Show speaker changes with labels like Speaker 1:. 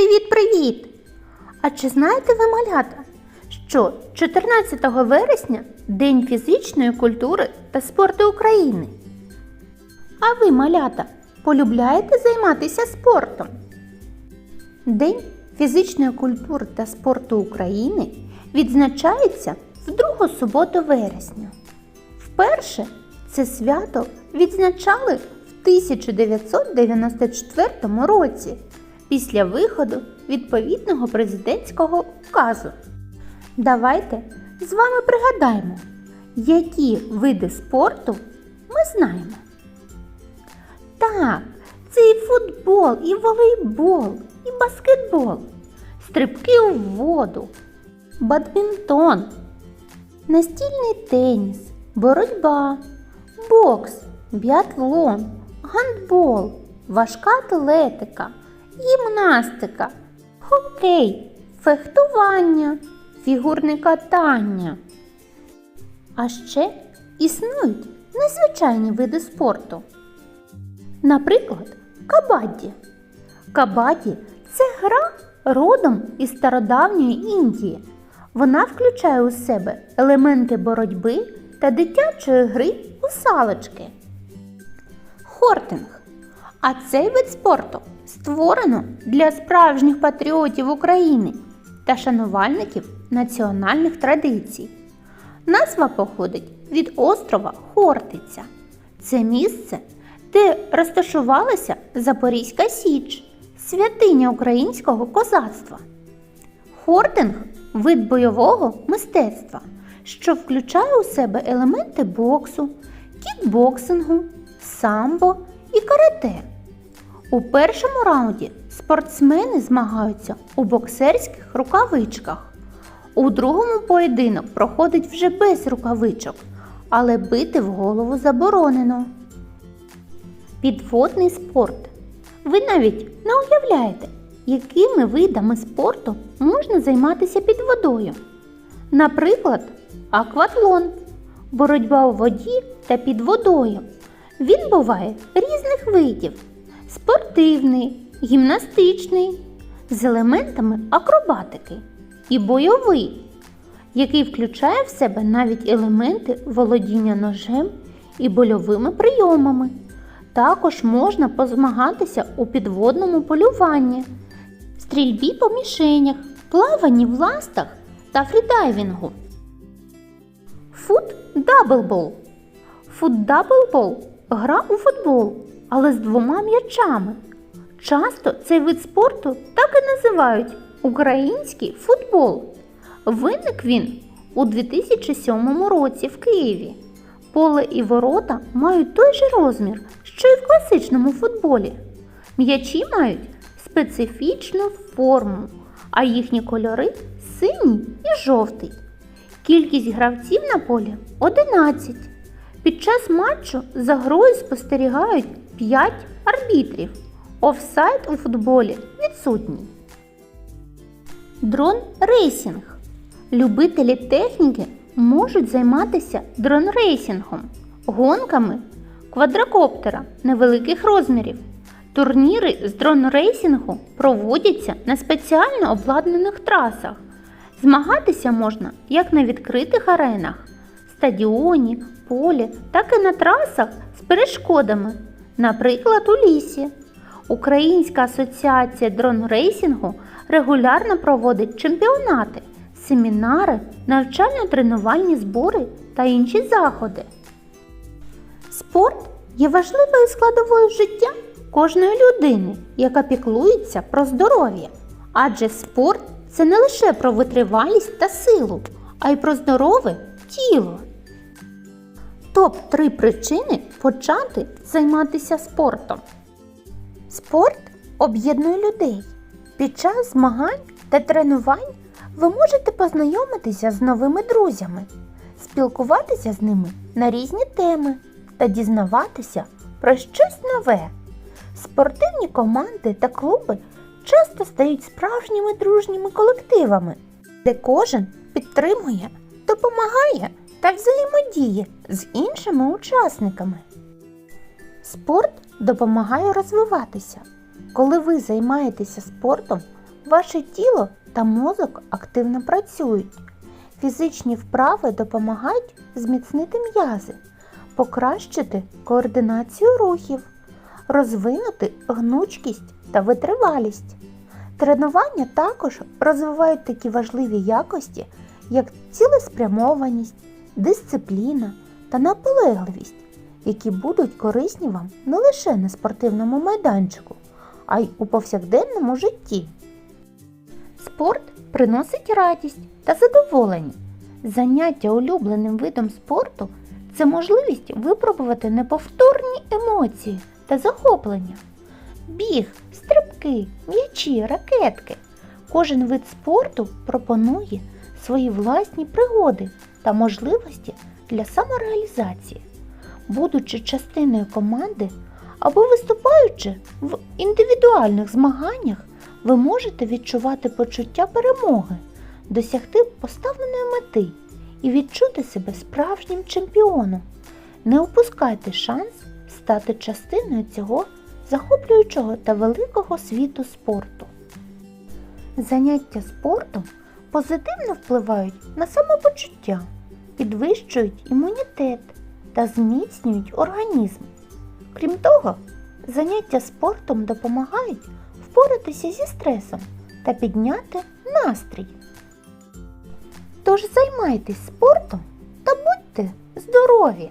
Speaker 1: Привіт-привіт! А чи знаєте ви, малята, що 14 вересня День фізичної культури та спорту України? А ви, малята, полюбляєте займатися спортом? День фізичної культури та спорту України відзначається в другу суботу вересня. Вперше це свято відзначали в 1994 році після виходу відповідного президентського указу. Давайте з вами пригадаємо, які види спорту ми знаємо. Так, це і футбол, і волейбол, і баскетбол, стрибки у воду, бадмінтон, настільний теніс, боротьба, бокс, біатлон, гандбол, важка атлетика, гімнастика, хокей, фехтування, фігурне катання. А ще існують незвичайні види спорту. Наприклад, кабадді. Кабадді це гра родом із стародавньої Індії. Вона включає у себе елементи боротьби та дитячої гри у салочки. Хортинг. А цей вид спорту створено для справжніх патріотів України та шанувальників національних традицій. Назва походить від острова Хортиця. Це місце, де розташувалася Запорізька Січ, святиня українського козацтва. Хортинг вид бойового мистецтва, що включає у себе елементи боксу, кікбоксингу, самбо і карате. У першому раунді спортсмени змагаються у боксерських рукавичках. У другому поєдинок проходить вже без рукавичок, але бити в голову заборонено. Підводний спорт. Ви навіть не уявляєте, якими видами спорту можна займатися під водою. Наприклад, акватлон боротьба у воді та під водою. Він буває різних видів: спортивний, гімнастичний, з елементами акробатики і бойовий, який включає в себе навіть елементи володіння ножем і больовими прийомами. Також можна позмагатися у підводному полюванні, стрільбі по мішенях, плаванні в ластах та фрідайвінгу. Фут даблбол. Фут даблбол гра у футбол, але з двома м'ячами. Часто цей вид спорту так і називають український футбол. Виник він у 2007 році в Києві. Поле і ворота мають той же розмір, що й в класичному футболі. М'ячі мають специфічну форму, а їхні кольори синій і жовтий. Кількість гравців на полі 11. Під час матчу за грою спостерігають 5 арбітрів. Офсайд у футболі відсутній. Дрон рейсінг. Любителі техніки можуть займатися дрон-рейсінгом, гонками квадрокоптера невеликих розмірів. Турніри з дрон-рейсінгу проводяться на спеціально обладнаних трасах. Змагатися можна як на відкритих аренах, стадіоні, полі, так і на трасах з перешкодами, наприклад, у лісі. Українська асоціація дрон-рейсінгу регулярно проводить чемпіонати, семінари, навчально-тренувальні збори та інші заходи. Спорт є важливою складовою життя кожної людини, яка піклується про здоров'я. Адже спорт це не лише про витривалість та силу, а й про здорове тіло. Топ-3 причини почати займатися спортом. Спорт об'єднує людей. Під час змагань та тренувань ви можете познайомитися з новими друзями, спілкуватися з ними на різні теми та дізнаватися про щось нове. Спортивні команди та клуби часто стають справжніми дружніми колективами, де кожен підтримує, допомагає та взаємодіє з іншими учасниками. Спорт допомагає розвиватися. Коли ви займаєтеся спортом, Ваше тіло та мозок активно працюють. Фізичні вправи допомагають зміцнити м'язи, покращити координацію рухів, розвинути гнучкість та витривалість. Тренування також розвивають такі важливі якості, як цілеспрямованість, дисципліна та наполегливість, які будуть корисні вам не лише на спортивному майданчику, а й у повсякденному житті. Спорт приносить радість та задоволення. Заняття улюбленим видом спорту це можливість випробувати неповторні емоції та захоплення. Біг, стрибки, м'ячі, ракетки. Кожен вид спорту пропонує свої власні пригоди та можливості для самореалізації. Будучи частиною команди або виступаючи в індивідуальних змаганнях, ви можете відчувати почуття перемоги, досягти поставленої мети і відчути себе справжнім чемпіоном. Не упускайте шанс стати частиною цього захоплюючого та великого світу спорту. Заняття спортом позитивно впливають на самопочуття, підвищують імунітет та зміцнюють організм. Крім того, заняття спортом допомагають впоратися зі стресом та підняти настрій. Тож займайтесь спортом та будьте здорові!